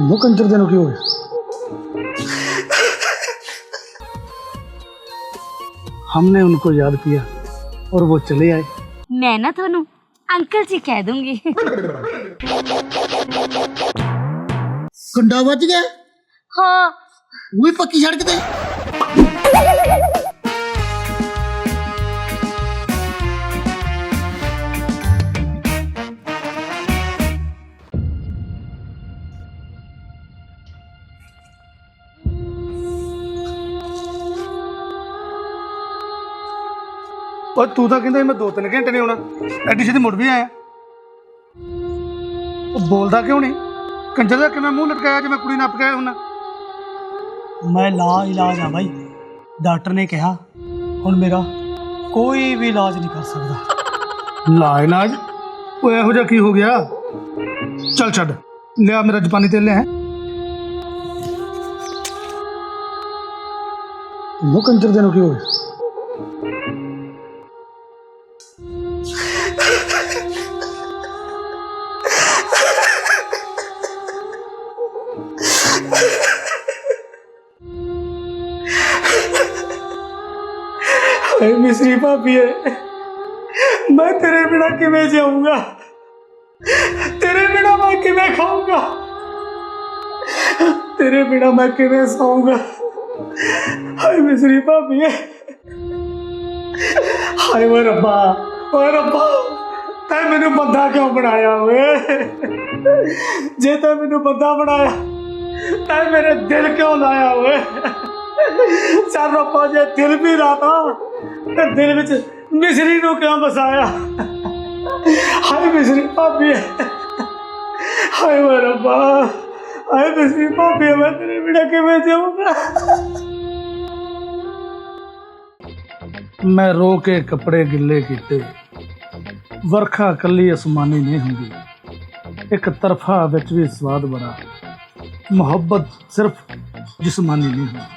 वो कंचर देने क्यों है हमने उनको याद किया और वो चले आए ਮੈਂ ਨਾ ਤੁਹਾਨੂੰ ਅੰਕਲ ਜੀ ਕਹਿ ਦੂੰਗੀ ਕੰਡਾ ਵੱਜ ਗਿਆ ਹਾਂ ਉਹ ਵੀ ਪੱਕੀ ਸੜਕ ਤੇ ਓਏ ਤੂੰ ਤਾਂ ਕਹਿੰਦਾ ਮੈਂ 2-3 ਘੰਟੇ ਨਹੀਂ ਆਉਣਾ। ਐਡੀ ਛੇਤੀ ਮੁੜ ਵੀ ਆਇਆ। ਉਹ ਬੋਲਦਾ ਕਿਉਂ ਨਹੀਂ? ਕੰਜਰ ਦਾ ਕਿਵੇਂ ਮੂੰਹ ਲਟਕਾਇਆ ਜਿਵੇਂ ਕੁੜੀ ਨੱਪ ਗਿਆ ਹੁਣ ਮੈਂ ਲਾ ਇਲਾਜ ਆ ਬਾਈ। ਡਾਕਟਰ ਨੇ ਕਿਹਾ ਹੁਣ ਮੇਰਾ ਕੋਈ ਵੀ ਇਲਾਜ ਨਹੀਂ ਕਰ ਸਕਦਾ। ਲਾ ਇਲਾਜ? ਉਹ ਇਹੋ ਜਿਹਾ ਕੀ ਹੋ ਗਿਆ? ਚੱਲ ਛੱਡ। ਲਿਆ ਮੇਰਾ ਜਪਾਨੀ ਤੇਲ ਲਿਆ ਉਹ ਕੰਜਰ ਦੇ ਨੂੰ ਕੀ ਹੋ ਗਿਆ? ਮਿਸਰੀ ਭਾਬੀ ਏ। ਮੈਂ ਤੇਰੇ ਬਿਨਾ ਕਿਵੇਂ ਜਾਊਂਗਾ? ਤੇਰੇ ਬਿਨਾ ਮੈਂ ਕਿਵੇਂ ਖਾਊਂਗਾ? ਤੇਰੇ ਬਿਨਾ ਮੈਂ ਕਿਵੇਂ ਸੌਂਗਾ? ਹਾਏ ਮਿਸਰੀ ਭਾਬੀ ਏ। ਹਾਏ ਵੇ ਰੱਬਾ ਓਏ ਰੱਬਾ, ਤੈਂ ਮੈਨੂੰ ਬੰਦਾ ਕਿਉਂ ਬਣਾਇਆ ਓਏ? ਜੇ ਤੈ ਮੈਨੂੰ ਬੰਦਾ ਬਣਾਇਆ, ਤੈਂ ਮੇਰੇ ਦਿਲ ਕਿਉਂ ਲਾਇਆ ਓਏ? ਚੱਲ ਰੱਬਾ ਜੇ ਦਿਲ ਵੀ ਰਾਤਾ ਤੇ ਦਿਲ ਵਿੱਚ ਮਿਸਰੀ ਨੂੰ ਕਿਉਂ ਵਸਾਇਆ ਹਾਏ ਮਿਸਰੀ ਭਾਬੀ ਹਾਏ ਵੇ ਰੱਬਾ ਹਾਏ ਮਿਸਰੀ ਭਾਬੀ ਮੈਂ ਤੇਰੇ ਬਿਨਾ ਕਿਵੇਂ ਜਾਊਂਗਾ ਮੈਂ ਰੋ ਕੇ ਕੱਪੜੇ ਗਿੱਲੇ ਕੀਤੇ ਵਰਖਾ ਕੱਲੀ ਅਸਮਾਨੀ ਨਹੀਂ ਹੁੰਦੀ ਇੱਕ ਤਰਫਾ ਵਿੱਚ ਵੀ ਸਵਾਦ ਬੜਾ मोहब्बत सिर्फ़ जिसमानी नहीं है।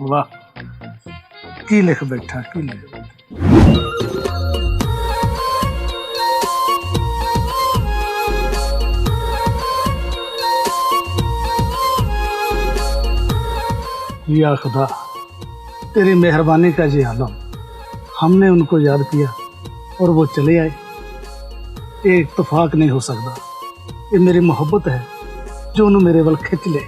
वाह, की लिख बैठा, की लिख या खुदा, तेरी मेहरबानी का जी आलम। हमने उनको याद किया और वो चले आए। एक इतफाक नहीं हो सकता। ये मेरी मोहब्बत है। जो उन्होंने मेरे वाल खिंच ले।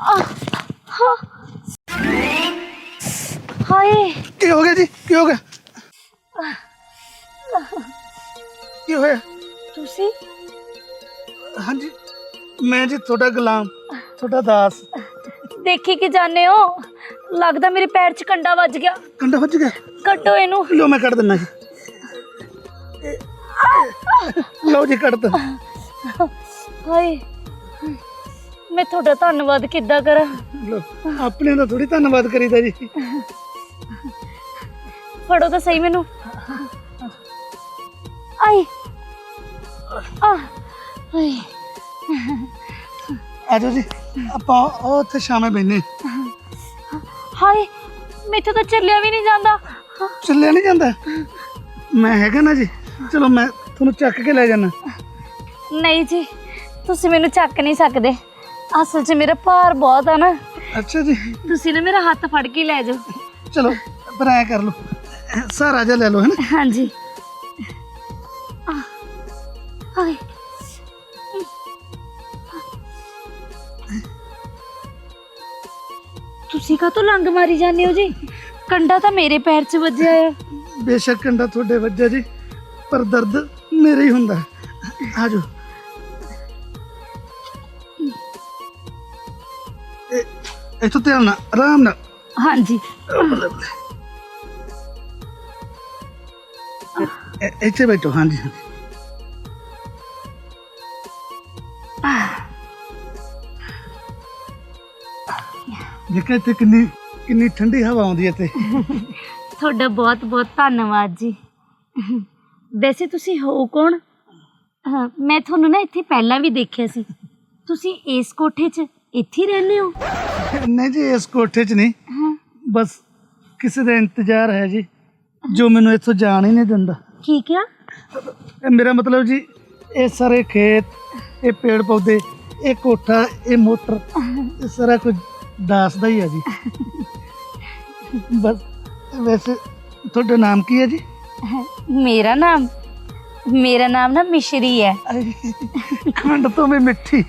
हाँ। हाँ, हाँ गुलाम थोड़ा दास। देखी की जाने लगता मेरे पैर च कंडा बज गया। कंडा बज गया? कटो इनू। लो मैं कट दिना ਲਓ ਜੀ ਕੱਢ ਤਾ। ਹਾਏ ਮੈਂ ਤੁਹਾਡਾ ਧੰਨਵਾਦ ਕਿੱਦਾਂ ਕਰਾਂ? ਲਓ ਆਪਣੇ ਦਾ ਥੋੜੀ ਧੰਨਵਾਦ ਕਰੀਦਾ ਜੀ। ਫੜੋ ਤਾਂ ਸਹੀ ਮੈਨੂੰ। ਆਈ ਆ ਹਾਏ। ਜੀ ਆਪਾਂ ਉਹ ਉੱਥੇ ਸ਼ਾਮੇ ਬੈਨੇ ਹਾਏ ਮੈਥੋਂ ਤਾਂ ਚੱਲਿਆ ਵੀ ਨਹੀਂ ਜਾਂਦਾ। ਚੱਲਿਆ ਨਹੀਂ ਜਾਂਦਾ। ਮੈਂ ਹੈਗਾ ਨਾ ਜੀ। ਚਲੋ ਮੈਂ ਤੁਹਾਨੂੰ ਚੱਕ ਕੇ ਲੈ ਜਾਣਾ ਨਹੀਂ ਜੀ ਤੁਸੀਂ ਮੈਨੂੰ ਚੱਕ ਨਹੀਂ ਸਕਦੇ। ਅਸਲ 'ਚ ਮੇਰਾ ਭਾਰ ਬਹੁਤ ਆ ਨਾ। ਅੱਛਾ ਜੀ। ਤੁਸੀਂ ਨਾ ਮੇਰਾ ਹੱਥ ਫੜ ਕੇ ਲੈ ਜਾਓ। ਚਲੋ ਪਰ ਐ ਕਰ ਲਓ। ਸਾਰਾ ਜਿਹਾ ਲੈ ਲਓ ਹੈ ਨਾ? ਹਾਂਜੀ। ਆ ਹਾਏ ਤੁਸੀਂ ਕਾਹਤੋਂ ਲੰਗ ਮਾਰੀ ਜਾਂਦੇ ਹੋ ਜੀ? ਕੰਡਾ ਤਾਂ ਮੇਰੇ ਪੈਰ 'ਚ ਵੱਜਿਆ ਆ। ਬੇਸ਼ੱਕ ਕੰਡਾ ਤੁਹਾਡੇ ਵੱਜਿਆ ਜੀ। ਪਰ ਦਰਦ ਮੇਰੇ ਹੀ ਹੁੰਦਾ। ਆਜੋ। ਇਹ ਇੱਥੋਂ ਧਿਆਨ ਨਾਲ ਆਰਾਮ ਨਾਲ। ਹਾਂਜੀ। ਇ- ਇੱਥੇ ਬੈਠੋ ਹਾਂਜੀ ਹਾਂਜੀ। ਦੇਖਿਆ ਇੱਥੇ ਕਿੰਨੀ ਕਿੰਨੀ ਠੰਡੀ ਹਵਾ ਆਉਂਦੀ ਹੈ ਇੱਥੇ। ਤੁਹਾਡਾ ਬਹੁਤ ਬਹੁਤ ਧੰਨਵਾਦ ਜੀ। ਵੈਸੇ ਤੁਸੀਂ ਹੋ ਕੌਣ? ਹਾਂ, ਮੈਂ ਤੁਹਾਨੂੰ ਨਾ ਇੱਥੇ ਪਹਿਲਾਂ ਵੀ ਦੇਖਿਆ ਸੀ। ਤੁਸੀਂ ਇਸ ਕੋਠੇ 'ਚ ਇੱਥੇ ਹੀ ਰਹਿੰਦੇ ਹੋ? ਨਹੀਂ ਜੀ ਇਸ ਕੋਠੇ 'ਚ ਨਹੀਂ। ਹਾਂ। ਬਸ ਕਿਸੇ ਦਾ ਇੰਤਜ਼ਾਰ ਹੈ ਜੀ ਜੋ ਮੈਨੂੰ ਇੱਥੋਂ ਜਾਣ ਹੀ ਨਹੀਂ ਦਿੰਦਾ। ਕੀ ਕਿਹਾ? ਇਹ ਮੇਰਾ ਮਤਲਬ ਜੀ ਇਹ ਸਾਰੇ ਖੇਤ ਇਹ ਪੇੜ ਪੌਦੇ ਇਹ ਕੋਠਾ ਇਹ ਮੋਟਰ ਇਹ ਸਾਰਾ ਕੁਝ ਦਾਸ ਦਾ ਹੀ ਹੈ ਜੀ। ਬਸ ਵੈਸੇ ਤੁਹਾਡਾ ਨਾਮ ਕੀ ਹੈ ਜੀ? ਮੇਰਾ ਨਾਮ ਮੇਰਾ ਨਾਮ ਨਾ ਮਿਸ਼ਰੀ ਹੈ। ਖੰਡ ਤੋਂ ਵੀ ਮਿੱਠੀ।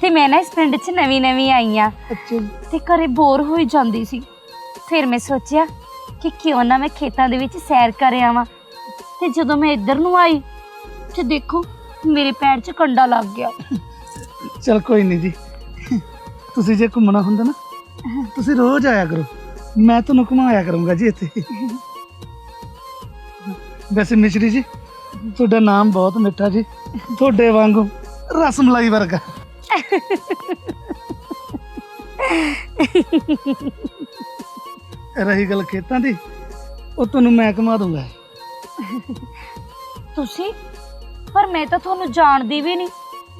ਤੇ ਮੈਂ ਨਾ ਇਸ ਪਿੰਡ 'ਚ ਨਵੀਂ ਨਵੀਂ ਆਈ ਆ। ਅੱਛਾ ਜੀ। ਤੇ ਘਰੇ ਬੋਰ ਹੋਈ ਜਾਂਦੀ ਸੀ। ਫਿਰ ਮੈਂ ਸੋਚਿਆ ਕਿ ਕਿਉਂ ਨਾ ਮੈਂ ਖੇਤਾਂ ਦੇ ਵਿੱਚ ਸੈਰ ਕਰ ਆਵਾਂ। ਤੇ ਜਦੋਂ ਮੈਂ ਇੱਧਰ ਨੂੰ ਆਈ ਤੇ ਦੇਖੋ ਮੇਰੇ ਪੈਰ 'ਚ ਕੰਡਾ ਲੱਗ ਗਿਆ। ਚਲ ਕੋਈ ਨਹੀਂ ਜੀ। ਤੁਸੀਂ ਜੇ ਘੁੰਮਣਾ ਹੁੰਦਾ ਨਾ ਤੁਸੀਂ ਰੋਜ਼ ਆਇਆ ਕਰੋ। ਮੈਂ ਤੁਹਾਨੂੰ ਘੁਮਾਇਆ ਕਰੂੰਗਾ ਜੀ ਇੱਥੇ। ਵੈਸੇ ਮਿਸ਼ਰੀ ਜੀ ਤੁਹਾਡਾ ਨਾਮ ਬਹੁਤ ਮਿੱਠਾ ਜੀ ਤੁਹਾਡੇ ਵਾਂਗੂ ਰਸਮਲਾਈ ਵਰਗਾ। ਰਹੀ ਗੱਲ ਖੇਤਾਂ ਦੀ ਉਹ ਤੁਹਾਨੂੰ ਮੈਂ ਘੁਮਾ ਦੂੰਗਾ। ਤੁਸੀਂ? ਪਰ ਮੈਂ ਤਾਂ ਤੁਹਾਨੂੰ ਜਾਣਦੀ ਵੀ ਨਹੀਂ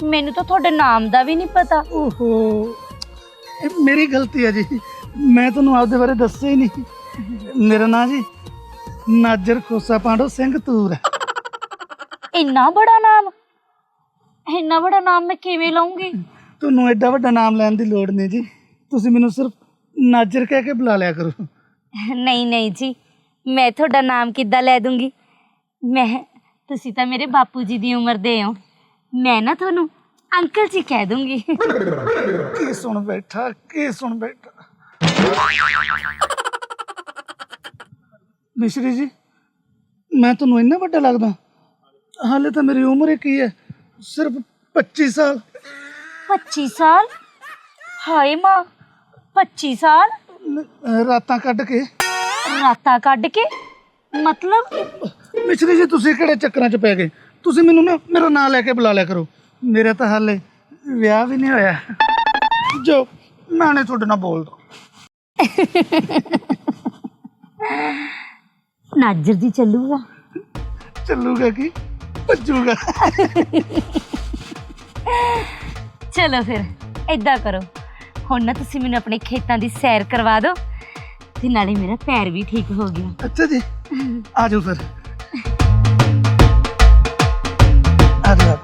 ਮੈਨੂੰ ਤਾਂ ਤੁਹਾਡੇ ਨਾਮ ਦਾ ਵੀ ਨਹੀਂ ਪਤਾ। ਓਹੋ ਇਹ ਮੇਰੀ ਗਲਤੀ ਹੈ ਜੀ ਮੈਂ ਤੁਹਾਨੂੰ ਆਪਦੇ ਬਾਰੇ ਦੱਸਿਆ ਹੀ ਨਹੀਂ। ਮੇਰਾ ਨਾਂ ਜੀ ਨਾਜਰ ਖੋਸਾ ਪਾਂਡੋ ਸਿੰਘ ਤੂਰ। ਇੰਨਾ ਬੜਾ ਨਾਮ? ਇੰਨਾ ਬੜਾ ਨਾਮ ਮੈਂ ਕਿਵੇਂ ਲਵਾਂਗੀ ਤੁਹਾਨੂੰ ਐਡਾ ਵੱਡਾ ਨਾਮ ਲੈਣ ਦੀ ਲੋੜ ਨਹੀਂ ਜੀ। ਤੁਸੀਂ ਮੈਨੂੰ ਸਿਰਫ ਨਾਜਰ ਕਹਿ ਕੇ ਬੁਲਾ ਲਿਆ ਕਰੋ। ਨਹੀਂ ਨਹੀਂ ਜੀ ਮੈਂ ਤੁਹਾਡਾ ਨਾਮ ਕਿੱਦਾਂ ਲੈ ਦੂੰਗੀ? ਮੈਂ ਤੁਸੀਂ ਤਾਂ ਮੇਰੇ ਬਾਪੂ ਜੀ ਦੀ ਉਮਰ ਦੇ ਹੋ। ਮੈਂ ਨਾ ਤੁਹਾਨੂੰ ਅੰਕਲ ਜੀ ਕਹਿ ਦੂੰਗੀ। ਕੀ ਸੁਣ ਬੈਠਾ ਕੀ ਸੁਣ ਬੈਠਾ? ਮਿਸ਼ਰੀ ਜੀ ਮੈਂ ਤੁਹਾਨੂੰ ਇੰਨਾ ਵੱਡਾ ਲੱਗਦਾ ਹਾਲੇ ਤਾਂ ਮੇਰੀ ਉਮਰ ਹੀ ਕੀ ਹੈ ਸਿਰਫ 25 ਸਾਲ 25 ਸਾਲ ਹਾਏ ਮਾਂ 25 ਸਾਲ ਨ- ਰਾਤਾਂ ਕੱਢ ਕੇ ਰਾਤਾਂ ਕੱਢ ਕੇ ਮਤਲਬ ਮਿਸ਼ਰੀ ਜੀ ਤੁਸੀਂ ਕਿਹੜੇ ਚੱਕਰਾਂ 'ਚ ਪੈ ਗਏ ਤੁਸੀਂ ਮੈਨੂੰ ਨਾ ਮੇਰਾ ਨਾਂ ਲੈ ਕੇ ਬੁਲਾ ਲਿਆ ਕਰੋ ਮੇਰਾ ਤਾਂ ਹਾਲੇ ਵਿਆਹ ਵੀ ਨਹੀਂ ਹੋਇਆ ਜੋ ਮੈਂ ਨਹੀਂ ਤੁਹਾਡੇ ਨਾਲ ਬੋਲਦਾ ਨਾਜਰ ਜੀ ਚੱਲੂਗਾ। ਚੱਲੂਗਾ ਕੀ? ਭੱਜੂਗਾ। ਚਲੋ ਫਿਰ ਏਦਾਂ ਕਰੋ। ਹੁਣ ਨਾ ਤੁਸੀਂ ਮੈਨੂੰ ਆਪਣੇ ਖੇਤਾਂ ਦੀ ਸੈਰ ਕਰਵਾ ਦਿਓ ਤੇ ਨਾਲੇ ਮੇਰਾ ਪੈਰ ਵੀ ਠੀਕ ਹੋ ਗਿਆ। ਅੱਛਾ ਜੀ ਆ ਜਾਓ ਫਿਰ। ਆ ਜਾਓ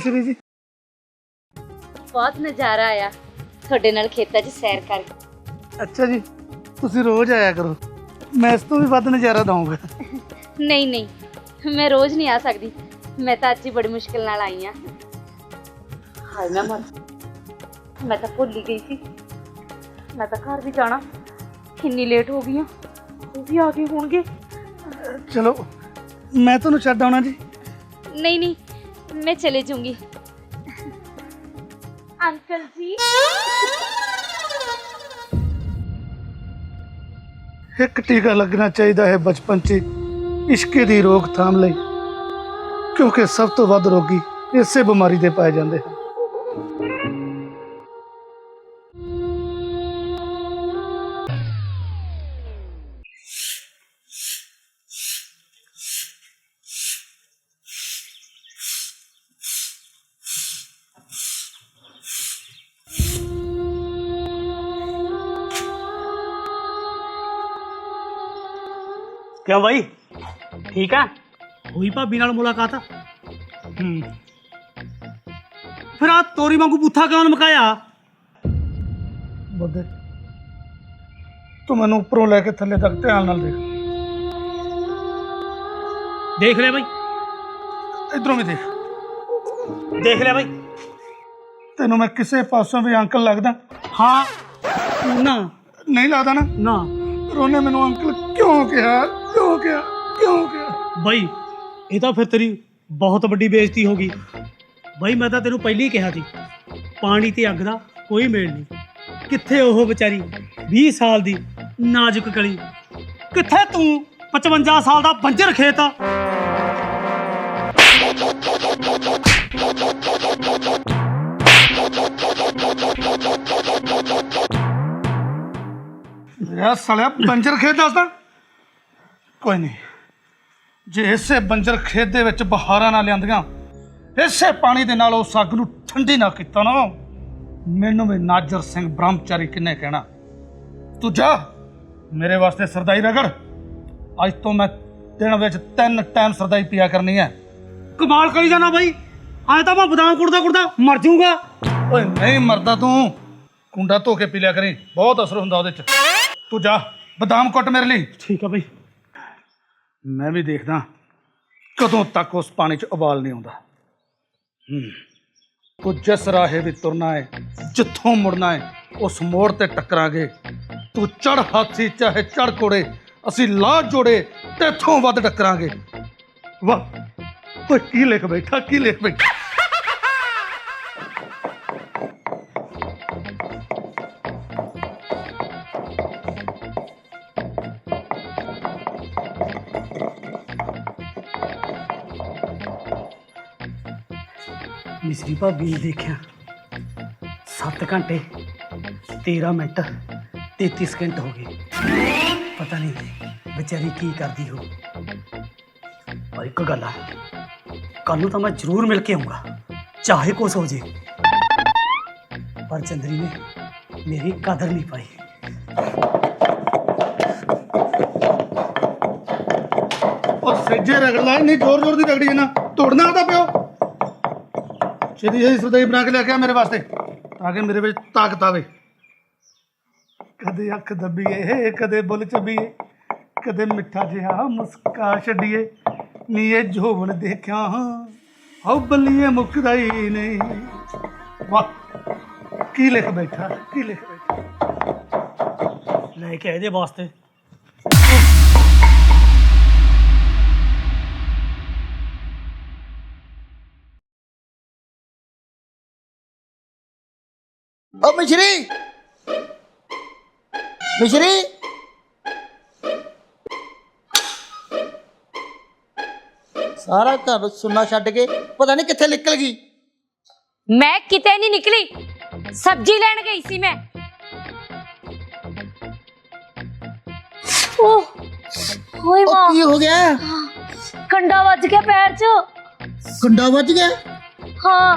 ਮਿਸ਼ਰੀ ਜੀ? ਬਹੁਤ ਨਜ਼ਾਰਾ ਆਇਆ। ਤੁਹਾਡੇ ਨਾਲ ਖੇਤਾਂ 'ਚ ਸੈਰ ਕਰਕੇ ਅੱਛਾ ਜੀ ਤੁਸੀਂ ਰੋਜ਼ ਆਇਆ ਕਰੋ। ਮੈਂ ਇਸ ਤੋਂ ਵੀ ਵੱਧ ਨਜ਼ਾਰਾ ਦਊਂਗਾ। ਨਹੀਂ ਨਹੀਂ ਮੈਂ ਰੋਜ਼ ਨਹੀਂ ਆ ਸਕਦੀ। ਮੈਂ ਤਾਂ ਅੱਜ ਹੀ ਬੜੀ ਮੁਸ਼ਕਿਲ ਨਾਲ ਆਈ ਆ ਹਾਏ ਮੈਂ ਮਰ ਮੈਂ ਤਾਂ ਭੁੱਲ ਹੀ ਗਈ ਸੀ। ਮੈਂ ਤਾਂ ਘਰ ਵੀ ਜਾਣਾ। ਕਿੰਨੀ ਲੇਟ ਹੋ ਗਈ ਆ ਉਹ ਵੀ ਆ ਗਏ ਹੋਣਗੇ। ਚਲੋ ਮੈਂ ਤੁਹਾਨੂੰ ਛੱਡ ਆਉਣਾ ਜੀ। ਨਹੀਂ ਨਹੀਂ ਮੈਂ ਚਲੇ ਜਾਊਂਗੀ ਅੰਕਲ ਜੀ ਇੱਕ ਟੀਕਾ ਲੱਗਣਾ ਚਾਹੀਦਾ ਹੈ ਬਚਪਨ 'ਚ ਇਸ਼ਕੇ ਦੀ ਰੋਕਥਾਮ ਲਈ ਕਿਉਂਕਿ ਸਭ ਤੋਂ ਵੱਧ ਰੋਗੀ ਇਸੇ ਬਿਮਾਰੀ ਦੇ ਪਾਏ ਜਾਂਦੇ ਹਨ ਕਿਉਂ ਬਾਈ? ਠੀਕ ਆ? ਹੋਈ ਭਾਬੀ ਨਾਲ ਮੁਲਾਕਾਤ ਹੂੰ। ਫਿਰ ਆ ਤੋਰੀ ਵਾਂਗੂ ਬੁੱਥਾ ਕਿਉਂ ਮਕਾਇਆ? ਬੁੱਧੇ ਤੂੰ ਮੈਨੂੰ ਉੱਪਰੋਂ ਲੈ ਕੇ ਥੱਲੇ ਤੱਕ ਧਿਆਨ ਨਾਲ ਦੇਖ। ਦੇਖ ਲਿਆ ਬਾਈ। ਇਧਰੋਂ ਵੀ ਦੇਖ। ਦੇਖ ਲਿਆ ਬਾਈ। ਤੈਨੂੰ ਮੈਂ ਕਿਸੇ ਪਾਸੋਂ ਵੀ ਅੰਕਲ ਲੱਗਦਾ? ਹਾਂ। ਨਾ। ਨਹੀਂ ਲੱਗਦਾ ਨਾ? ਨਾ। ਰੋਨੇ ਮੈਨੂੰ ਅੰਕਲ ਕਿਉਂ ਕਿਹਾ? ਕਿਉਂ ਕਿਹਾ? ਕਿਉਂ ਕਿਹਾ? ਬਾਈ ਇਹ ਤਾਂ ਫਿਰ ਤੇਰੀ ਬਹੁਤ ਵੱਡੀ ਬੇਇੱਜ਼ਤੀ ਹੋ ਗਈ। ਬਾਈ ਮੈਂ ਤਾਂ ਤੈਨੂੰ ਪਹਿਲਾਂ ਹੀ ਕਿਹਾ ਸੀ ਪਾਣੀ ਤੇ ਅੱਗ ਦਾ ਕੋਈ ਮੇਲ ਨਹੀਂ। ਕਿੱਥੇ ਉਹ ਵਿਚਾਰੀ 20 ਸਾਲ ਦੀ ਨਾਜ਼ੁਕ ਕਲੀ ਕਿੱਥੇ ਤੂੰ 55 ਸਾਲ ਦਾ ਬੰਜਰ ਖੇਤ ਯਾ ਸਾਲਿਆ ਬੰਜਰ ਖੇਤ ਦੱਸਦਾ। ਕੋਈ ਨਹੀਂ। ਜੇ ਇਸੇ ਬੰਜਰ ਖੇਤ ਦੇ ਵਿੱਚ ਬਹਾਰਾਂ ਨਾ ਲਿਆਂਦੀਆਂ, ਇਸੇ ਪਾਣੀ ਦੇ ਨਾਲ ਉਸ ਅੱਗ ਨੂੰ ਠੰਡੀ ਨਾ ਕੀਤਾ ਨਾ, ਮੈਨੂੰ ਵੀ ਨਾਜਰ ਸਿੰਘ ਬ੍ਰਹਮਚਾਰੀ ਕਿੰਨੇ ਕਹਿਣਾ। ਤੂੰ ਜਾ, ਮੇਰੇ ਵਾਸਤੇ ਸਰਦਾਈ ਰਗੜ। ਅੱਜ ਤੋਂ ਮੈਂ ਦਿਨ ਵਿੱਚ ਤਿੰਨ ਟਾਈਮ ਸਰਦਾਈ ਪੀਆ ਕਰਨੀ ਹੈ। ਕਮਾਲ ਕਰੀ ਜਾਣਾ ਬਾਈ। ਐ ਤਾਂ ਮੈਂ ਬਦਾਮ ਕੁੜਦਾ ਕੁੜਦਾ ਮਰ ਜਾਊਂਗਾ। ਓਏ ਨਹੀਂ ਮਰਦਾ ਤੂੰ। ਕੁੰਡਾ ਧੋ ਕੇ ਪੀ ਲਿਆ ਕਰੀ। ਬਹੁਤ ਅਸਰ ਹੁੰਦਾ ਉਹਦੇ ਚ। ਤੂੰ ਜਾ, ਬਦਾਮ ਕੁੱਟ ਮੇਰੇ ਲਈ। ਠੀਕ ਆ ਬਾਈ। ਮੈਂ ਵੀ ਦੇਖਦਾ ਕਦੋਂ ਤੱਕ ਉਸ ਪਾਣੀ 'ਚ ਉਬਾਲ ਨਹੀਂ ਆਉਂਦਾ। ਤੂੰ ਜਿਸ ਰਾਹੇ ਵੀ ਤੁਰਨਾ ਹੈ, ਜਿੱਥੋਂ ਮੁੜਨਾ ਹੈ, ਉਸ ਮੋੜ ਤੇ ਟੱਕਰਾਂਗੇ। ਤੂੰ ਚੜ ਹਾਥੀ, ਚਾਹੇ ਚੜ ਕੋੜੇ ਅਸੀਂ ਲਾਹ ਜੋੜੇ ਤੇ ਇੱਥੋਂ ਵੱਧ ਟੱਕਰਾਂਗੇ। ਵਾਹ। ਓਏ, ਕੀ ਲਿਖ ਬੈਠਾ, ਕੀ ਲਿਖ ਬੈਠਾ? ਮਿਸਰੀ ਭਾਬੀ ਨੇ ਦੇਖਿਆ। 7 ਘੰਟੇ 13 ਮਿੰਟ 33 ਸਕਿੰਟ ਹੋ ਗਏ। ਪਤਾ ਨਹੀਂ ਵਿਚਾਰੀ ਕੀ ਕਰਦੀ ਹੋ ਪਰ ਇੱਕ ਗੱਲ ਆ ਕੱਲ ਨੂੰ ਤਾਂ ਮੈਂ ਜ਼ਰੂਰ ਮਿਲ ਕੇ ਆਉਂਗਾ ਚਾਹੇ ਕੁਛ ਹੋ ਜੇ। ਪਰ ਚੰਦਰੀ ਨੇ ਮੇਰੀ ਕਦਰ ਨਹੀਂ ਪਾਈ। ਉਹ ਸੱਜੇ ਰਗੜਦਾ ਨਹੀਂ ਜ਼ੋਰ ਜ਼ੋਰ ਦੀ ਰਗੜੀ ਜਨਾ ਤੋੜਨਾ ਉਹਦਾ ਪਿਓ। ਛੇਤੀ ਛੇਤੀ ਸਰਦਾਈ ਬਣਾ ਕੇ ਲੈ ਕੇ ਆ ਮੇਰੇ ਵਾਸਤੇ, ਤਾਂ ਕਿ ਮੇਰੇ ਵਿੱਚ ਤਾਕਤ ਆਵੇ। ਕਦੇ ਅੱਖ ਦੱਬੀਏ, ਕਦੇ ਬੁੱਲ ਚੱਬੀਏ ਕਦੇ ਮਿੱਠਾ ਜਿਹਾ ਮੁਸਕਾ ਛੱਡੀਏ। ਨੀ ਇਹ ਜੋਬਨ ਦੇਖਿਆ, ਹਉ ਬੱਲੀਏ ਮੁੱਕਦਾ ਹੀ ਨਹੀਂ। ਵਾਹ, ਕੀ ਲਿਖ ਬੈਠਾ, ਕੀ ਲਿਖ ਬੈਠਾ। ਲੈ ਕੇ ਆਏ ਇਹਦੇ ਵਾਸਤੇ। ਓ ਮਿਸ਼ਰੀ ਮਿਸ਼ਰੀ ਸਾਰਾ ਘਰ ਸੁੰਨਾ ਛੱਡ ਕੇ ਪਤਾ ਨਹੀਂ ਕਿੱਥੇ ਨਿਕਲ ਗਈ ਮੈਂ ਕਿਤੇ ਨਹੀਂ ਨਿਕਲੀ ਸਬਜ਼ੀ ਲੈਣ ਗਈ ਸੀ ਮੈਂ ਓਹ ਹੋਏ ਉਹ ਮਾਂ ਕੀ ਹੋ ਗਿਆ ਕੰਡਾ ਵੱਜ ਗਿਆ ਪੈਰ 'ਚ ਗੁੰਡਾ ਵੱਜ ਗਿਆ ਹਾਂ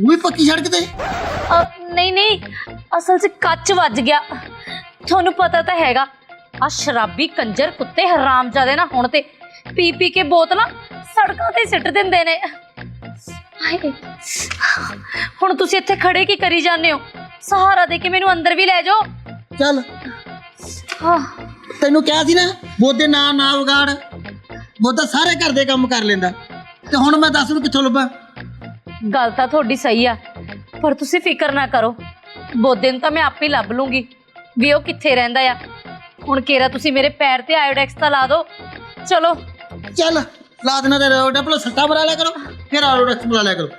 ਉਹੀ ਪੱਕੀ ਸੜਕ ਤੇ ਅ, ਨਹੀਂ ਨਹੀਂ ਅਸਲ 'ਚ ਕੱਚ ਵੱਜ ਗਿਆ। ਤੁਹਾਨੂੰ ਪਤਾ ਤਾਂ ਹੈਗਾ ਆ ਸ਼ਰਾਬੀ ਕੰਜਰ ਕੁੱਤੇ ਹਰਾਮਜ਼ਾਦੇ ਨਾ ਹੁਣ ਤੇ। ਪੀ ਪੀ ਕੇ ਬੋਤਲਾਂ ਸੜਕਾਂ ਤੇ ਸਿੱਟ ਦਿੰਦੇ ਨੇ। ਹਾਏ ਹੁਣ ਤੁਸੀਂ ਇੱਥੇ ਖੜੇ ਕੀ ਕਰੀ ਜਾਂਦੇ ਹੋ? ਸਹਾਰਾ ਦੇ ਕੇ ਮੈਨੂੰ ਅੰਦਰ ਵੀ ਲੈ ਜਾਓ। ਚੱਲ। ਹਾਂ। ਤੈਨੂੰ ਕਿਹਾ ਸੀ ਨਾ ਬੋਦੇ ਨਾ ਨਾ ਵਿਗਾੜ। ਬੋਦਾ ਸਾਰੇ ਘਰ ਦੇ ਕੰਮ ਕਰ ਲੈਂਦਾ। ਤੇ ਹੁਣ ਮੈਂ ਦੱਸ ਨੂੰ ਕਿੱਥੋਂ ਲੱਭਾਂ? ਗੱਲ ਤਾਂ ਤੁਹਾਡੀ ਸਹੀ ਆ। ਪਰ ਤੁਸੀਂ ਫਿਕਰ ਨਾ ਕਰੋ ਬੋਦੇ ਨੂੰ ਤਾਂ ਮੈਂ ਆਪੇ ਲੱਭ ਲੂੰਗੀ ਵੀ ਉਹ ਕਿੱਥੇ ਰਹਿੰਦਾ ਆ ਹੁਣ ਕੇਰਾ ਤੁਸੀਂ ਮੇਰੇ ਪੈਰ ਤੇ ਆਇਓਡੈਕਸ ਤਾਂ ਲਾ ਦਿਓ ਚਲੋ ਚੱਲ ਲਾ ਦੇਣਾ ਤੇ ਰੋਡ ਪਹਿਲਾਂ ਸੱਟਾ ਬਣਾ ਲਿਆ ਕਰੋ ਫਿਰ ਆਲੂ ਰੈਕਸ ਬਣਾ ਲਿਆ ਕਰੋ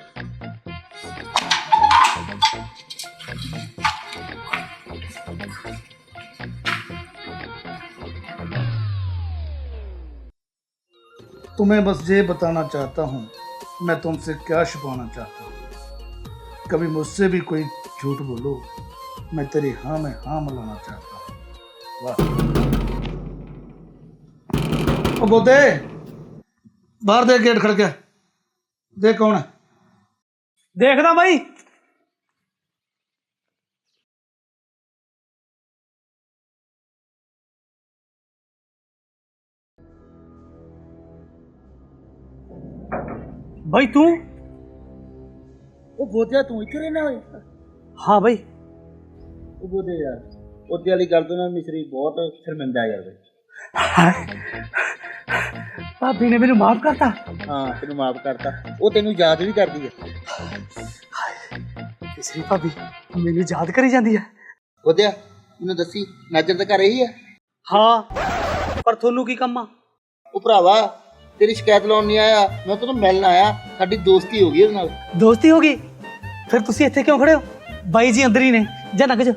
तुम्हें बस ये बताना चाहता हूँ मैं तुमसे क्या छुपाना चाहता हूँ कभी मुझसे भी कोई झूठ बोलो। मैं तेरी हाँ में हाँ मिलाना चाहता हूँ। बोते बाहर देख गेट खड़के। देख कौन है? देखना भाई। भाई तू? ਉਹ ਬੋਧਿਆ ਤੂੰ ਇੱਥੇ ਰਹਿਣਾ ਓਏ ਹਾਂ ਬਾਈ। ਉਹ ਬੋਧੇ ਯਾਰ ਉਹਦੇ ਵਾਲੀ ਗੱਲ ਤੋਂ ਨਾ ਮਿਸਰੀ ਬਹੁਤ ਸ਼ਰਮਿੰਦਾ ਯਾਰ ਬਈ। ਭਾਬੀ ਨੇ ਮੈਨੂੰ ਮਾਫ ਕਰਤਾ। ਹਾਂ ਤੈਨੂੰ ਮਾਫ ਕਰਤਾ। ਉਹ ਤੈਨੂੰ ਯਾਦ ਵੀ ਕਰਦੀ ਹੈ ਤੀਸਰੀ ਭਾਬੀ ਮੈਨੂੰ ਯਾਦ ਕਰੀ ਜਾਂਦੀ ਹੈ ਬੋਧਿਆ ਮੈਨੂੰ ਦੱਸੀ ਨਾਜਰ ਦਾ ਘਰ ਇਹੀ ਆ। ਹਾਂ ਪਰ ਤੁਹਾਨੂੰ ਕੀ ਕੰਮ ਆ? ਉਹ ਭਰਾਵਾ ਤੇਰੀ ਸ਼ਿਕਾਇਤ ਲਾਉਣ ਨਹੀਂ ਆਇਆ। ਮੈਂ ਤੈਨੂੰ ਮਿਲਣ ਆਇਆ। ਸਾਡੀ ਦੋਸਤੀ ਹੋ ਗਈ ਉਹਦੇ ਨਾਲ। ਦੋਸਤੀ ਹੋ ਗਈ? ਫਿਰ ਤੁਸੀਂ ਇੱਥੇ ਕਿਉਂ ਖੜੇ ਹੋ? ਬਾਈ ਜੀ ਅੰਦਰ ਹੀ ਨੇ। ਜਾਂ ਸਿੰਘ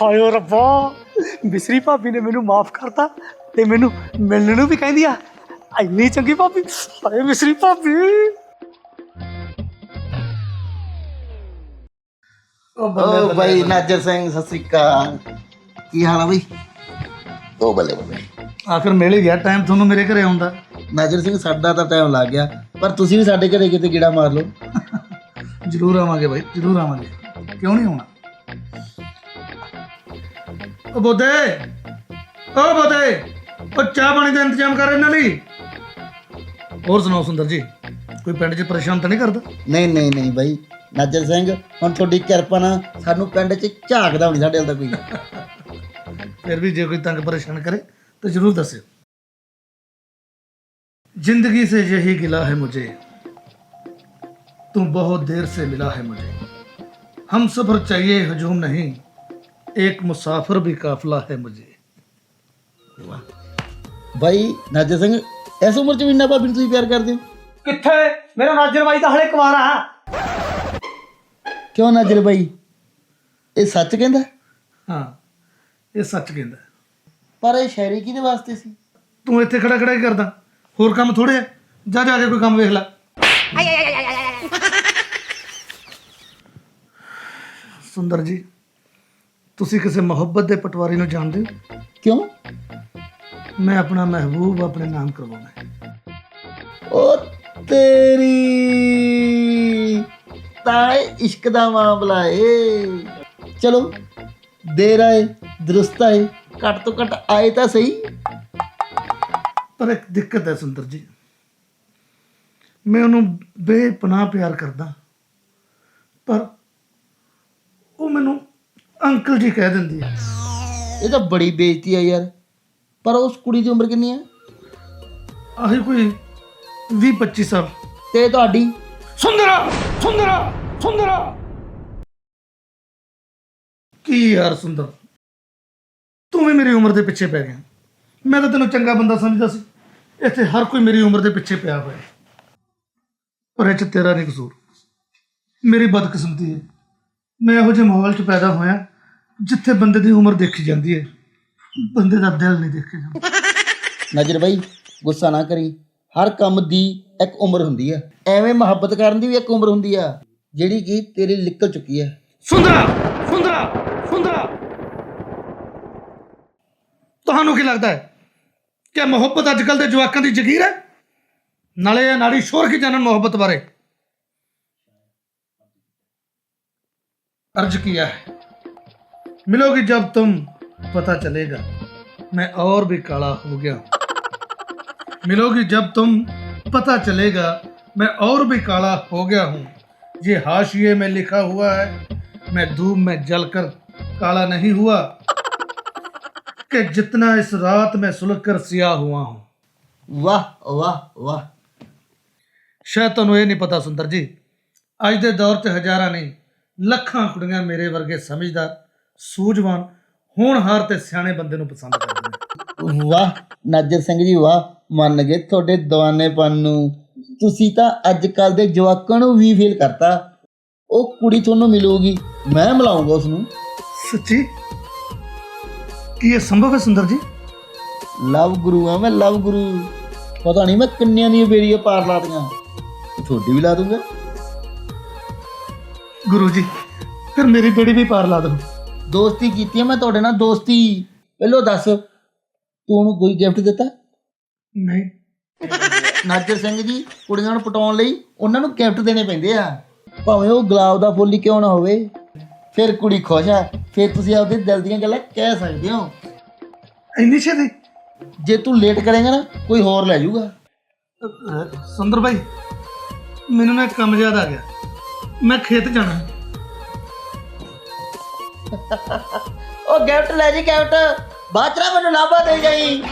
ਹਾਏ ਰੱਬਾ। ਮਿਸਰੀ ਭਾਬੀ ਨੇ ਮੈਨੂੰ ਮਾਫ ਕਰਤਾ ਤੇ ਮੈਨੂੰ ਮਿਲਣ ਨੂੰ ਵੀ ਕਹਿੰਦੀ ਆ। ਇੰਨੀ ਚੰਗੀ ਭਾਬੀ। ਹਾਏ ਮਿਸਰੀ ਭਾਬੀ। ਓ ਬਾਈ ਨਾਜਰ ਸਿੰਘ ਸਤਿ ਸ੍ਰੀ ਅਕਾਲ। ਕੀ ਹਾਲ ਆ ਬਈ? ਓ ਬੱਲੇ ਬੱਲੇ। ਆਖਰ ਮਿਲ ਹੀ ਗਿਆ ਟਾਈਮ ਤੁਹਾਨੂੰ ਮੇਰੇ ਘਰੇ ਆਉਂਦਾ। ਨਾਜਰ ਸਿੰਘ ਸਾਡਾ ਤਾਂ ਟਾਈਮ ਲੱਗ ਗਿਆ। ਪਰ ਤੁਸੀਂ ਵੀ ਸਾਡੇ ਘਰੇ ਕਿਤੇ ਗੀੜਾ ਮਾਰ ਲਓ। ਜ਼ਰੂਰ ਆਵਾਂਗੇ ਬਾਈ ਜ਼ਰੂਰ ਆਵਾਂਗੇ। ਕਿਉਂ ਨਹੀਂ ਆਉਣਾ? ਓ ਬੋਦੇ ਓ ਬੋਦੇ ਓ ਚਾਹ ਪਾਣੀ ਦਾ ਇੰਤਜ਼ਾਮ ਕਰ ਇਹਨਾਂ ਲਈ। ਹੋਰ ਸੁਣਾਓ ਸੁੰਦਰ ਜੀ ਕੋਈ ਪਿੰਡ 'ਚ ਪਰੇਸ਼ਾਨ ਤਾਂ ਨਹੀਂ ਕਰਦਾ? ਨਹੀਂ ਨਹੀਂ ਨਹੀਂ ਬਾਈ। ਨਾਜਰ ਸਿੰਘ ਹੁਣ ਤੁਹਾਡੀ ਕਿਰਪਾ ਨਾਲ ਸਾਨੂੰ ਪਿੰਡ 'ਚ ਝਾਕਦਾ ਨਹੀਂ ਸਾਡੇ ਤਾਂ ਕੋਈ। ਫਿਰ ਵੀ ਜੇ ਕੋਈ ਤੰਗ ਪਰੇਸ਼ਾਨ करे तो जरूर दसियो जिंदगी से यही गिला है मुझे तू बहुत देर से मिला है मुझे हम सफर चाहिए हजूम नहीं एक मुसाफिर भी काफिला है मुझे ਬਾਈ ਨਾਜਰ ਸਿੰਘ ਇਸ ਉਮਰ 'ਚ ਵੀ ਇੰਨਾ ਭਾਬੀ ਨੂੰ ਤੁਸੀਂ ਪਿਆਰ ਕਰਦੇ ਹੋ ਕਿੱਥੇ ਮੇਰਾ ਨਾਜਰ ਬਾਈ ਤਾਂ ਹਲੇ ਕੁਵਾਰਾ ਕਿਉਂ ਨਾਜਰ ਬਾਈ ਇਹ ਸੱਚ ਕਹਿੰਦਾ हाँ ये सच कहता है ਪਰ ਇਹ ਸ਼ਾਇਰੀ ਕਿਹਦੇ ਵਾਸਤੇ ਸੀ? ਤੂੰ ਇੱਥੇ ਖੜਾ ਖੜਾ ਕੀ ਕਰਦਾ? ਹੋਰ ਕੰਮ ਥੋੜੇ ਆ? ਜਾ ਜਾ ਕੇ ਕੋਈ ਕੰਮ ਵੇਖ ਲੈ। ਸੁੰਦਰ ਜੀ ਤੁਸੀਂ ਕਿਸੇ ਮੁਹੱਬਤ ਦੇ ਪਟਵਾਰੀ ਨੂੰ ਜਾਣਦੇ ਹੋ? ਕਿਉਂ? ਮੈਂ ਆਪਣਾ ਮਹਿਬੂਬ ਆਪਣੇ ਨਾਮ ਕਰਵਾਉਣਾ ਹੈ। ਉਹ ਤੇਰੀ ਤਾਂ ਇਹ ਇਸ਼ਕ ਦਾ ਮਾਮਲਾ ਏ। ਚਲੋ ਦੇਰ ਆਏ ਦਰੁਸਤ ਆਏ। ਘੱਟ ਤੋਂ ਘੱਟ ਆਏ ਤਾਂ ਸਹੀ। ਪਰ ਇੱਕ ਦਿੱਕਤ ਹੈ ਸੁੰਦਰ ਜੀ। ਮੈਂ ਉਹਨੂੰ ਬੇਪਨਾਹ ਪਿਆਰ ਕਰਦਾ। ਪਰ ਉਹ ਮੈਨੂੰ ਅੰਕਲ ਜੀ ਕਹਿ ਦਿੰਦੀ ਹੈ। ਇਹ ਤਾਂ ਬੜੀ ਬੇਇੱਜ਼ਤੀ ਆ ਯਾਰ। ਪਰ ਉਸ ਕੁੜੀ ਦੀ ਉਮਰ ਕਿੰਨੀ ਆ ਆਹੀ ਕੋਈ 20 25 ਸਾਲ। ਤੇ ਤੁਹਾਡੀ? ਸੁੰਦਰਾ ਸੁੰਦਰਾ ਸੁੰਦਰਾ। ਕੀ ਯਾਰ ਸੁੰਦਰ। ਤੂੰ ਵੀ ਮੇਰੀ ਉਮਰ ਦੇ ਪਿੱਛੇ ਪੈ ਗਿਆ। ਮੈਂ ਤਾਂ ਤੈਨੂੰ ਚੰਗਾ ਬੰਦਾ ਸਮਝਦਾ ਸੀ। ਇੱਥੇ ਹਰ ਕੋਈ ਮੇਰੀ ਉਮਰ ਦੇ ਪਿੱਛੇ ਪਿਆ ਹੋਇਆ। ਪਰ ਇਹ ਚ ਤੇਰਾ ਨਹੀਂ ਕਸੂਰ। ਮੇਰੀ ਬਦਕਿਸਮਤੀ ਹੈ। ਮੈਂ ਇਹੋ ਜਿਹੇ ਮਾਹੌਲ 'ਚ ਪੈਦਾ ਹੋਇਆ ਜਿੱਥੇ ਬੰਦੇ ਦੀ ਉਮਰ ਦੇਖੀ ਜਾਂਦੀ ਹੈ। ਬੰਦੇ ਦਾ ਦਿਲ ਨਹੀਂ ਦੇਖਿਆ ਜਾਂਦਾ। ਨਜ਼ਰ ਬਾਈ ਗੁੱਸਾ ਨਾ ਕਰੀ। ਹਰ ਕੰਮ ਦੀ ਇੱਕ ਉਮਰ ਹੁੰਦੀ ਆ ਐਵੇਂ ਮੁਹੱਬਤ ਕਰਨ ਦੀ ਵੀ ਇੱਕ ਉਮਰ ਹੁੰਦੀ ਆ। ਜਿਹੜੀ ਕਿ ਤੇਰੀ ਨਿਕਲ ਚੁੱਕੀ ਆ ਸੁੰਦਰਾ! ਸੁੰਦਰਾ! ਸੁੰਦਰਾ! ਤੁਹਾਨੂੰ ਕੀ ਲੱਗਦਾ ਹੈ ਕਿ ਮੁਹੱਬਤ ਅੱਜ ਕੱਲ ਦੇ ਜਵਾਕਾਂ ਦੀ ਜ਼ਗੀਰ ਹੈ ਨਾਲੇ ਇਹ ਨਾੜੀ ਸ਼ੋਰ ਕੀ ਜਾਣਨ ਮੁਹੱਬਤ ਬਾਰੇ अर्ज किया है मिलोगी जब तुम पता चलेगा मैं और भी काला हो गया हूं। मिलोगी जब तुम पता चलेगा मैं और भी काला हो गया हूं ये हाशिए में लिखा हुआ है मैं धूप में जलकर काला नहीं हुआ कि जितना इस रात में सुलग कर सियाह हुआ हूं ਵਾਹ ਵਾਹ ਵਾਹ ਸ਼ਾਇਦ ਤੁਹਾਨੂੰ ਇਹ ਨਹੀਂ ਪਤਾ ਸੁੰਦਰ ਜੀ ਅੱਜ ਦੇ ਦੌਰ 'ਚ ਹਜ਼ਾਰਾਂ ਨਹੀਂ ਲੱਖਾਂ ਕੁੜੀਆਂ ਮੇਰੇ ਵਰਗੇ ਸਮਝਦਾਰ ਸੂਝਵਾਨ ਹੋਣਹਾਰ ਤੇ ਸਿਆਣੇ ਬੰਦੇ ਨੂੰ ਪਸੰਦ ਕਰਦੀਆਂ ਨੇ ਵਾਹ ਨਾਜਰ ਸਿੰਘ ਜੀ ਵਾਹ ਮੰਨ ਗਏ ਤੁਹਾਡੇ ਦੀਵਾਨੇਪਨ ਨੂੰ ਤੁਸੀਂ ਤਾਂ ਅੱਜ ਕੱਲ ਦੇ ਜਵਾਕਾਂ ਨੂੰ ਵੀ ਫੀਲ ਕਰਤਾ ਉਹ ਕੁੜੀ ਤੁਹਾਨੂੰ ਮਿਲੂਗੀ ਮੈਂ ਮਿਲਾਉਂਗਾ ਉਸ ਨੂੰ ਸੱਚੀ ਕੀ ਇਹ ਸੰਭਵ ਹੈ ਸੁੰਦਰ ਜੀ? ਲਵ ਗੁਰੂ ਆ ਮੈਂ ਲਵ ਗੁਰੂ। ਪਤਾ ਨਹੀਂ ਮੈਂ ਕਿੰਨਿਆਂ ਦੀਆਂ ਬੇੜੀਆਂ ਪਾਰ ਲਾਤੀਆਂ ਤੁਹਾਡੀ ਵੀ ਲਾ ਦੂੰਗਾ। ਗੁਰੂ ਜੀ ਫਿਰ ਮੇਰੀ ਬੇੜੀ ਵੀ ਪਾਰ ਲਾ ਦਿਓ। ਦੋਸਤੀ ਕੀਤੀ ਆ ਮੈਂ ਤੁਹਾਡੇ ਨਾਲ ਦੋਸਤੀ। ਪਹਿਲੋ ਦੱਸ ਤੂੰ ਉਹਨੂੰ ਕੋਈ ਗਿਫਟ ਦਿੱਤਾ? ਨਹੀਂ। ਨਾਜਰ ਸਿੰਘ ਜੀ ਕੁੜੀਆਂ ਨੂੰ ਪਟਾਉਣ ਲਈ ਉਹਨਾਂ ਨੂੰ ਗਿਫਟ ਦੇਣੇ ਪੈਂਦੇ ਆ। ਭਾਵੇਂ ਉਹ ਗੁਲਾਬ ਦਾ ਫੁੱਲ ਹੀ ਕਿਉਂ ਨਾ ਹੋਵੇ। ਫਿਰ ਕੁੜੀ ਖੁਸ਼ ਆ ਫਿਰ ਤੁਸੀਂ ਆਪਦੇ ਦਿਲ ਦੀਆਂ ਗੱਲਾਂ ਕਹਿ ਸਕਦੇ ਹੋ। ਇੰਨੀ ਛੇਤੀ? ਜੇ ਤੂੰ ਲੇਟ ਕਰੇਂਗਾ ਨਾ ਕੋਈ ਹੋਰ ਲੈ ਜਾਊਗਾ। ਅਹ, ਸੁੰਦਰ ਭਾਈ ਮੈਨੂੰ ਨਾ ਇੱਕ ਕੰਮ ਯਾਦ ਆ ਗਿਆ। ਮੈਂ ਖੇਤ ਜਾਣਾ। ਉਹ ਗਿਫਟ ਲੈ ਜੀ ਗਿਫਟ। ਬਾਅਦ ਚ ਨਾ ਮੈਨੂੰ ਲਾਭਾ ਦੇ ਜਾਈ।